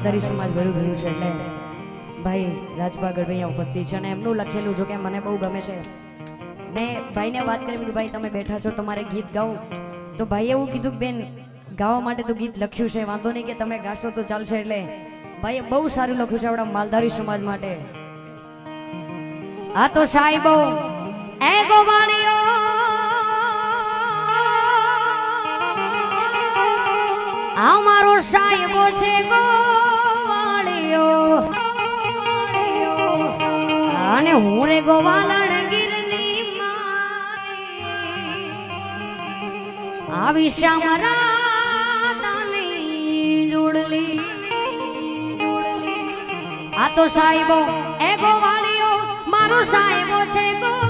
માલધારી સમાજ ભર્યું ભર્યું છે એટલે ભાઈ રાજભા ગઢવૈયા ઉપસ્થિત છે અને એમનું લખેલું જો કે મને બહુ ગમે છે. મેં ભાઈને વાત કરી કીધું ભાઈ, તમે બેઠા છો, તમારે ગીત ગાવું. તો ભાઈએ એવું કીધું બેન, ગાવા માટે તો ગીત લખ્યું છે, વાંધો નહીં કે તમે ગાશો તો ચાલશે. એટલે ભાઈએ બહુ સારું લખ્યું છે આપણા માલધારી સમાજ માટે. આ તો સાહેબો, એ ગોવાળીઓ આ મારો સાહેબો છે ગોવાળિયો. અને હું રે ગોવાલણ ગીરની આવી જોડલી. આ તો સાહેબો, એ ગોવાળિયો, મારો સાહેબો છે ગોવાળીઓ